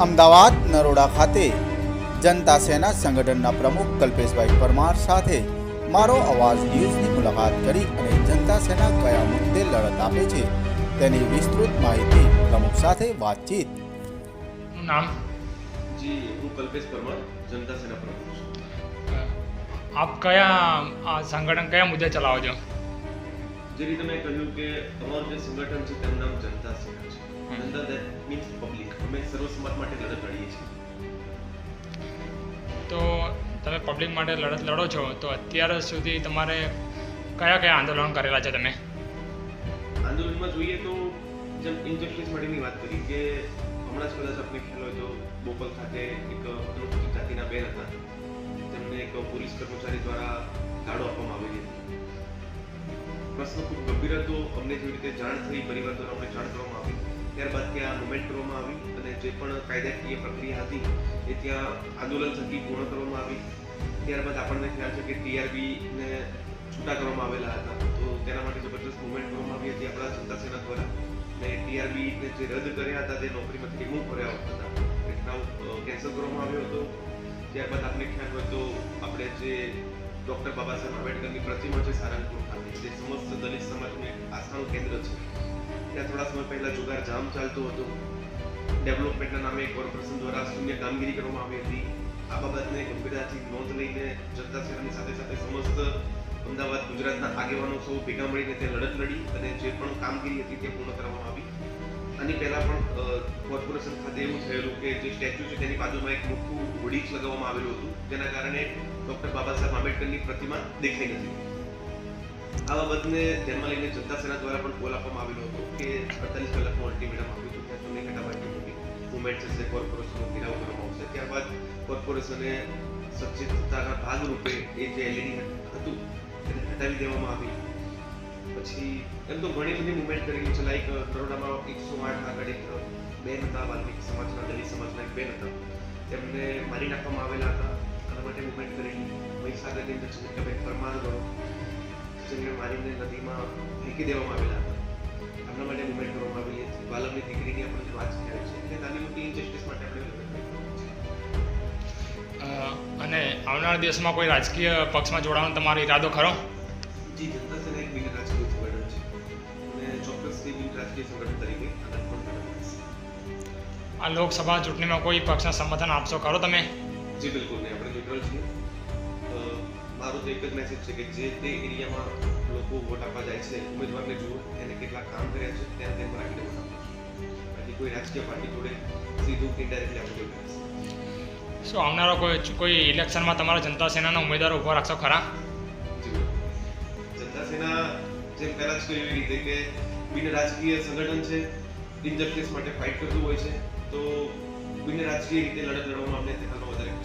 અમદાવાદ નરોડા ખાતે. જનતા સેના સંગઠનના પ્રમુખ કલ્પેશભાઈ પરમાર સાથે મારો અવાજ ન્યૂઝની મુલાકાત કરી અને જનતા સેના કયા મુદ્દે લડત આપે છે તેની વિસ્તૃત માહિતી પ્રમુખ સાથે વાતચીત. નામ? જી હું કલ્પેશ પરમાર જનતા સેના પ્રમુખ. છું આપ કયા આ સંગઠન કયા મુદ્દે ચલાવો છો? જે રીતે મેં કહ્યું કે અમારું જે સંગઠન છે તેનું નામ જનતા સેના છે. જનતા દેટ મીન્સ પબ્લિક અમે સર્વ સમાજ માટે લડત લડીએ છીએ. તો તમે પબ્લિક માટે લડત લડો છો તો અત્યાર સુધી તમારે કયા કયા આંદોલન કરેલા છે તમે? આંદોલનમાં જોઈએ તો જેમ ઇનજસ્ટિસ માટેની વાત કરી કે હમણાં જ કદાચ આપણે ખ્યાલ હોય તો બોપલ ખાતે એક અનુસૂચિત જાતિના બેન હતા. તેમને એક પોલીસ કર્મચારી દ્વારા ગાડો આપવામાં આવેલી હતી પ્રશ્ન ખૂબ ગંભીર હતો. અમને જેવી રીતે જાણ થઈ પરિવાર દ્વારા અમને જાણ કરવામાં આવી. ત્યારબાદ ત્યાં મુવમેન્ટ કરવામાં આવી અને જે પણ કાયદાકીય પ્રક્રિયા હતી, એ ત્યાં આંદોલન થકી પૂર્ણ કરવામાં આવી. ત્યારબાદ આપણને ખ્યાલ છે કે ટીઆરબીને છૂટા કરવામાં આવેલા હતા. તો તેના માટે જબરદસ્ત મુવમેન્ટ કરવામાં આવી હતી આપણા જનતા સેના દ્વારા. ને ટીઆરબીને જે રદ કર્યા હતા, તે નોકરીમાંથી રિમૂવ કર્યા હતા ઘટનાઓ કેન્સલ કરવામાં આવ્યો હતો. ત્યારબાદ આપણે ખ્યાલ હોય તો આપણે જે ડૉક્ટર બાબા સાહેબ આંબેડકરની પ્રતિમા છે સારંગપુર ખાતે, જે સમસ્ત દલિત સમાજનું એક આસ્થાનું કેન્દ્ર છે. ત્યાં થોડા સમય પહેલા જુગાર જામ ચાલતો હતો. ડેવલપમેન્ટના નામે કોર્પોરેશન દ્વારા શૂન્ય કામગીરી કરવામાં આવી હતી. આ બાબતને ગંભીરતાથી નોંધ લઈને જનતા સેનાની સાથે સાથે સમસ્ત અમદાવાદ ગુજરાતના આગેવાનો સૌ ભેગા મળીને તે લડત લડી અને જે પણ કામગીરી હતી તે પૂર્ણ કરવામાં આવી. આની પહેલાં પણ કોર્પોરેશન ખાતે એવું થયેલું કે જે સ્ટેચ્યુ છે તેની બાજુમાં એક મોટું હોર્ડિંગ્સ લગાવવામાં આવેલું હતું, જેના કારણે ડૉક્ટર બાબા સાહેબ આંબેડકરની પ્રતિમા દેખાઈ નથી. આ બાબતને ધ્યાનમાં લઈને જનતા સેના દ્વારા પણ કોલ આપવામાં આવેલો હતો કે અડતાલીસ કલાકમાં અલ્ટિમેટમ આપ્યું હતું ત્યાં ઘટા માટે મોટી મુવમેન્ટ થશે કોર્પોરેશનનો ઘેરાવ કરવામાં આવશે. ત્યારબાદ કોર્પોરેશને સચેતતાના ભાગરૂપે એ જે એલઈડી હતું, તેને હટાવી દેવામાં આવી. પછી એમ તો ઘણી બધી મુવમેન્ટ કરેલી છે લાઈક બરોડામાં એકસો આઠ આગળ એક બેન હતા વાલ્મિક સમાજના દલિત સમાજના એક બેન હતા. તેમને મારી નાખવામાં આવેલા હતા. આના માટે મુવમેન્ટ કરેલી મહીસાગરની અંદર ચંદ્રિકાબેન પરમાર ગણો જેમને મારીને નદીમાં ફેંકી દેવામાં આવેલા હતા. આમના માટે મુવમેન્ટ કરવામાં આવેલી હતી. વાલમની દીકરીની જે વાત કરી છે એટલે નાની મોટી ઇન્જસ્ટિસ માટે આપણે અને આવનારા દિવસમાં કોઈ રાજકીય પક્ષમાં જોડાવાનો તમારો ઈરાદો ખરો? જી જનતા સેના એક બિન સંગઠન તરીકે આ લોકસભા ચૂંટણીમાં કોઈ પક્ષને સમર્થન આપશો કરો તમે? જી બિલકુલ. નહીં આપણે ન્યુટ્રલ છીએ. મારો તો એક જ મેસેજ છે કે જે તે એરિયામાં લોકો વોટ આપવા જાય છે ઉમેદવારને જુઓ એને કેટલા કામ કર્યા છે ત્યાં ધ્યાનમાં રાખીને વોટ આપે બાકી કોઈ રાજકીય પાર્ટી જોડે સીધું ઇન્ડાયરેક્ટલી આપણે જોડે શું આવનારો કોઈ કોઈ ઇલેક્શનમાં તમારા જનતા સેનાના ઉમેદવારો ઊભો રાખશો ખરા? જનતા સેના જેમ પહેલા જ કહ્યું એવી રીતે કે બિન રાજકીય સંગઠન છે ઇન્જસ્ટિસ માટે ફાઇટ કરતું હોય છે, તો બિન રાજકીય રીતે લડત લડવામાં અમને તે વધારે